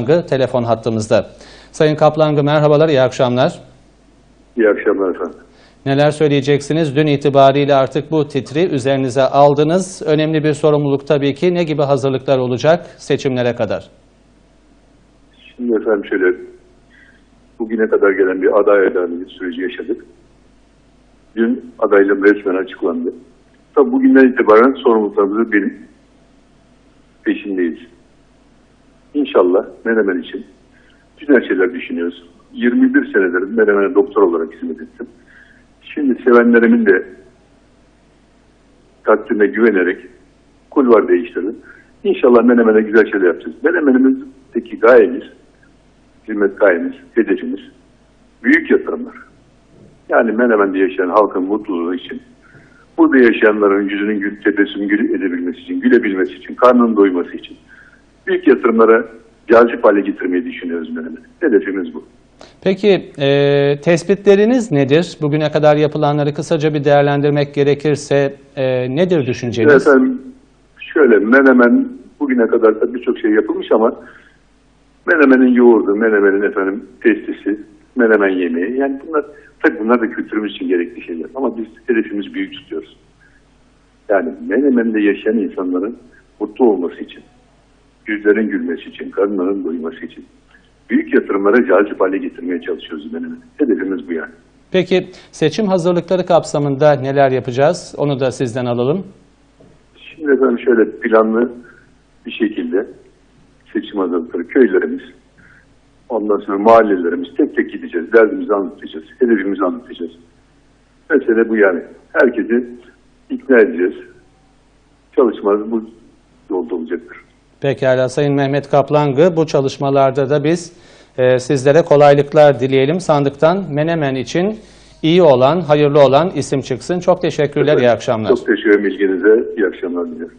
Kaplangı telefon hattımızda. Sayın Kaplangı merhabalar, iyi akşamlar. İyi akşamlar efendim. Neler söyleyeceksiniz? Dün itibariyle artık bu titri üzerinize aldınız. Önemli bir sorumluluk tabii ki. Ne gibi hazırlıklar olacak seçimlere kadar? Şimdi efendim şöyle, bugüne kadar gelen bir aday adaylığı süreci yaşadık. Dün adaylığım resmen açıklandı. Tabii bugünden itibaren sorumluluklarımızı benim peşindeyiz. İnşallah Menemen için güzel şeyler düşünüyoruz. 21 senedir Menemen'e doktor olarak hizmet ettim. Şimdi sevenlerimin de takdirine güvenerek kulvar değiştirdim. İnşallah Menemen'e güzel şeyler yapacağız. Menemen'imizdeki gayemiz, hizmet gayemiz, hedefimiz büyük yatırımlar. Yani Menemen'de yaşayan halkın mutluluğu için, burada yaşayanların yüzünün gül, tebessüm gül edebilmesi için, gülebilmesi için, karnının doyması için büyük yatırımlara cazip hale getirmeyi düşünüyoruz Menemen. Hedefimiz bu. Peki e, tespitleriniz nedir? Bugüne kadar yapılanları kısaca bir değerlendirmek gerekirse e, nedir düşünceniz? Efendim şöyle Menemen bugüne kadar da birçok şey yapılmış ama Menemen'in yoğurdu, Menemen'in efendim testisi, Menemen yemeği yani bunlar tabii bunlar da kültürümüz için gerekli şeyler ama biz hedefimiz büyük tutuyoruz. Yani Menemen'de yaşayan insanların mutlu olması için, yüzlerin gülmesi için, karınların doyması için büyük yatırımlara cazip hale getirmeye çalışıyoruz Menemen. Hedefimiz bu yani. Peki seçim hazırlıkları kapsamında neler yapacağız? Onu da sizden alalım. Şimdi efendim şöyle planlı bir şekilde seçim hazırlıkları köylerimiz, ondan sonra mahallelerimiz tek tek gideceğiz, derdimizi anlatacağız, hedefimizi anlatacağız. Mesele bu yani. Herkesi ikna edeceğiz. Çalışmamız bu yolda olacaktır. Pekala Sayın Mehmet Kaplangı bu çalışmalarda da biz e, sizlere kolaylıklar dileyelim. Sandıktan Menemen için iyi olan, hayırlı olan isim çıksın. Çok teşekkürler, iyi akşamlar. Çok teşekkür ederim ilginize. İyi akşamlar diliyorum.